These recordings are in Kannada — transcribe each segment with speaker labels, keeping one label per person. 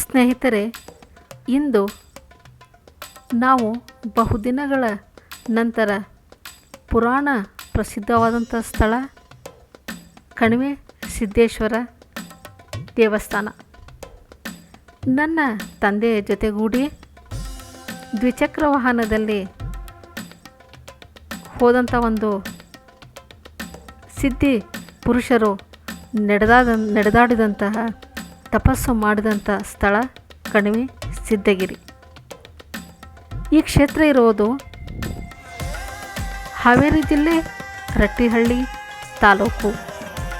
Speaker 1: ಸ್ನೇಹಿತರೆ, ಇಂದು ನಾವು ಬಹುದಿನಗಳ ನಂತರ ಪುರಾಣ ಪ್ರಸಿದ್ಧವಾದಂಥ ಸ್ಥಳ ಕಣಿವೆ ಸಿದ್ದೇಶ್ವರ ದೇವಸ್ಥಾನ. ನನ್ನ ತಂದೆಯ ಜೊತೆಗೂಡಿ ದ್ವಿಚಕ್ರ ವಾಹನದಲ್ಲಿ ಹೋದಂಥ ಒಂದು ಸಿದ್ಧಿ ಪುರುಷರು ನಡೆದಾದ, ನಡೆದಾಡಿದಂತಹ, ತಪಸ್ಸು ಮಾಡಿದಂಥ ಸ್ಥಳ ಕಣಿವೆ ಸಿದ್ಧಗಿರಿ. ಈ ಕ್ಷೇತ್ರ ಇರೋದು ಹಾವೇರಿ ಜಿಲ್ಲೆ ರಟ್ಟಿಹಳ್ಳಿ ತಾಲೂಕು.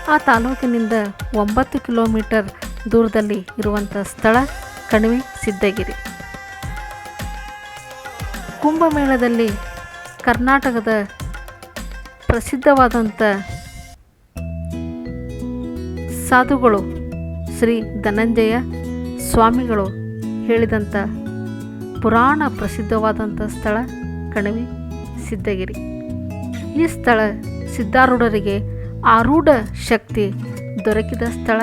Speaker 1: ಆ ತಾಲೂಕಿನಿಂದ ಒಂಬತ್ತು ಕಿಲೋಮೀಟರ್ ದೂರದಲ್ಲಿ ಇರುವಂಥ ಸ್ಥಳ ಕಣಿವೆ ಸಿದ್ಧಗಿರಿ. ಕುಂಭಮೇಳದಲ್ಲಿ ಕರ್ನಾಟಕದ ಪ್ರಸಿದ್ಧವಾದಂಥ ಸಾಧುಗಳು ಶ್ರೀ ಧನಂಜಯ ಸ್ವಾಮಿಗಳು ಹೇಳಿದಂಥ ಪುರಾಣ ಪ್ರಸಿದ್ಧವಾದಂಥ ಸ್ಥಳ ಕಣಿವೆ ಸಿದ್ಧಗಿರಿ. ಈ ಸ್ಥಳ ಸಿದ್ಧಾರೂಢರಿಗೆ ಆರೂಢ ಶಕ್ತಿ ದೊರಕಿದ ಸ್ಥಳ.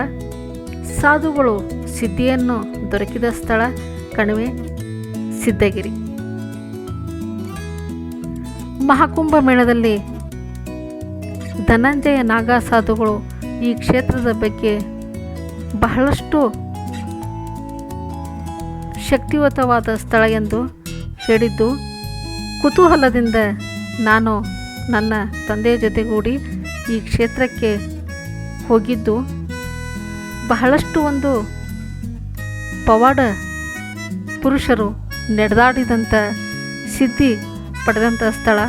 Speaker 1: ಸಾಧುಗಳು ಸಿದ್ಧಿಯನ್ನು ದೊರಕಿದ ಸ್ಥಳ ಕಣಿವೆ ಸಿದ್ಧಗಿರಿ. ಮಹಾಕುಂಭ ಮೇಳದಲ್ಲಿ ಧನಂಜಯ ನಾಗಾ ಸಾಧುಗಳು ಈ ಕ್ಷೇತ್ರದ ಬಗ್ಗೆ ಬಹಳಷ್ಟು ಶಕ್ತಿಯುತವಾದ ಸ್ಥಳ ಎಂದು ಹೇಳಿದ್ದು, ಕುತೂಹಲದಿಂದ ನಾನು ನನ್ನ ತಂದೆಯ ಜೊತೆಗೂಡಿ ಈ ಕ್ಷೇತ್ರಕ್ಕೆ ಹೋಗಿದ್ದು, ಬಹಳಷ್ಟು ಒಂದು ಪವಾಡ ಪುರುಷರು ನಡೆದಾಡಿದಂಥ ಸಿದ್ಧಿ ಪಡೆದಂಥ ಸ್ಥಳ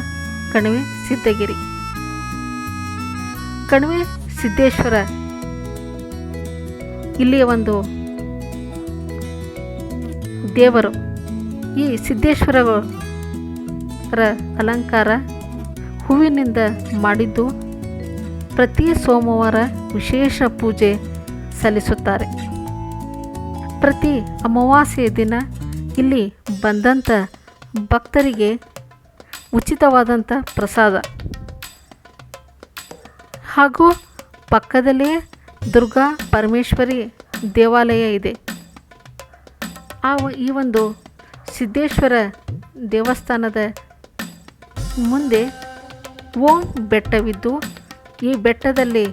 Speaker 1: ಕಣಿವೆ ಸಿದ್ಧಗಿರಿ. ಕಣಿವೆ ಸಿದ್ದೇಶ್ವರ. ಇಲ್ಲಿಯ ಒಂದು ದೇವರು ಈ ಸಿದ್ದೇಶ್ವರರ ಅಲಂಕಾರ ಹೂವಿನಿಂದ ಮಾಡಿದ್ದು ಪ್ರತಿ ಸೋಮವಾರ ವಿಶೇಷ ಪೂಜೆ ಸಲ್ಲಿಸುತ್ತಾರೆ. ಪ್ರತಿ ಅಮಾವಾಸ್ಯೆಯ ದಿನ ಇಲ್ಲಿ ಬಂದಂಥ ಭಕ್ತರಿಗೆ ಉಚಿತವಾದಂಥ ಪ್ರಸಾದ. ಹಾಗೂ ಪಕ್ಕದಲ್ಲೇ ದುರ್ಗಾ ಪರಮೇಶ್ವರಿ ದೇವಾಲಯ ಇದೆ. ಆ ಈ ಒಂದು ಸಿದ್ದೇಶ್ವರ ದೇವಸ್ಥಾನದ ಮುಂದೆ ಓಂ ಬೆಟ್ಟವಿದ್ದು, ಈ ಬೆಟ್ಟದಲ್ಲಿ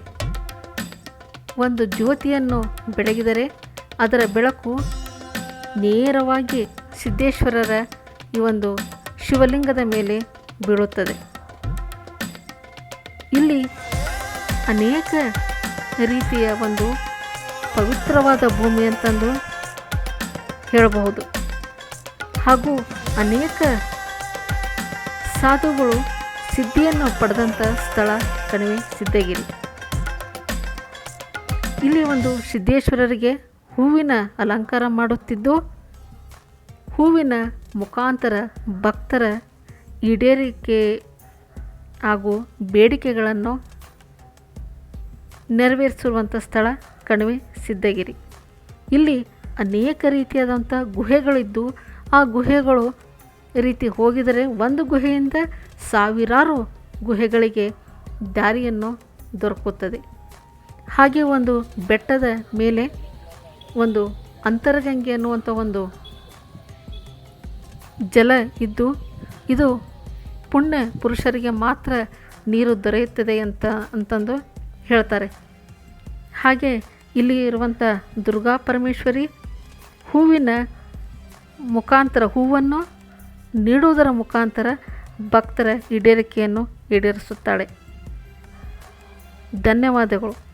Speaker 1: ಒಂದು ಜ್ಯೋತಿಯನ್ನು ಬೆಳಗಿದರೆ ಅದರ ಬೆಳಕು ನೇರವಾಗಿ ಸಿದ್ದೇಶ್ವರರ ಈ ಒಂದು ಶಿವಲಿಂಗದ ಮೇಲೆ ಬೀಳುತ್ತದೆ. ಇಲ್ಲಿ ಅನೇಕ ರೀತಿಯ ಒಂದು ಪವಿತ್ರವಾದ ಭೂಮಿ ಅಂತಂದು ಹೇಳಬಹುದು. ಹಾಗೂ ಅನೇಕ ಸಾಧುಗಳು ಸಿದ್ಧಿಯನ್ನು ಪಡೆದಂಥ ಸ್ಥಳ ಕಣಿವೆ ಸಿದ್ಧಗಿರಿ. ಇಲ್ಲಿ ಒಂದು ಸಿದ್ದೇಶ್ವರರಿಗೆ ಹೂವಿನ ಅಲಂಕಾರ ಮಾಡುತ್ತಿದ್ದು ಹೂವಿನ ಮುಖಾಂತರ ಭಕ್ತರ ಈಡೇರಿಕೆ ಹಾಗೂ ಬೇಡಿಕೆಗಳನ್ನು ನೆರವೇರಿಸಿರುವಂಥ ಸ್ಥಳ ಕಣಿವೆ ಸಿದ್ಧಗಿರಿ. ಇಲ್ಲಿ ಅನೇಕ ರೀತಿಯಾದಂಥ ಗುಹೆಗಳಿದ್ದು, ಆ ಗುಹೆಗಳು ರೀತಿ ಹೋಗಿದರೆ ಒಂದು ಗುಹೆಯಿಂದ ಸಾವಿರಾರು ಗುಹೆಗಳಿಗೆ ದಾರಿಯನ್ನು ದೊರಕುತ್ತದೆ. ಹಾಗೆ ಒಂದು ಬೆಟ್ಟದ ಮೇಲೆ ಒಂದು ಅಂತರಗಂಗೆ ಅನ್ನುವಂಥ ಒಂದು ಜಲ ಇದ್ದು ಇದು ಪುಣ್ಯ ಪುರುಷರಿಗೆ ಮಾತ್ರ ನೀರು ದೊರೆಯುತ್ತದೆ ಅಂತ, ಅಂತಂದು ಹೇಳ್ತಾರೆ. ಹಾಗೆ ಇಲ್ಲಿ ಇರುವಂಥ ದುರ್ಗಾ ಪರಮೇಶ್ವರಿ ಹೂವಿನ ಮುಖಾಂತರ, ಹೂವನ್ನು ನೀಡುವುದರ ಮುಖಾಂತರ ಭಕ್ತರ ಈಡೇರಿಕೆಯನ್ನು ಈಡೇರಿಸುತ್ತಾಳೆ. ಧನ್ಯವಾದಗಳು.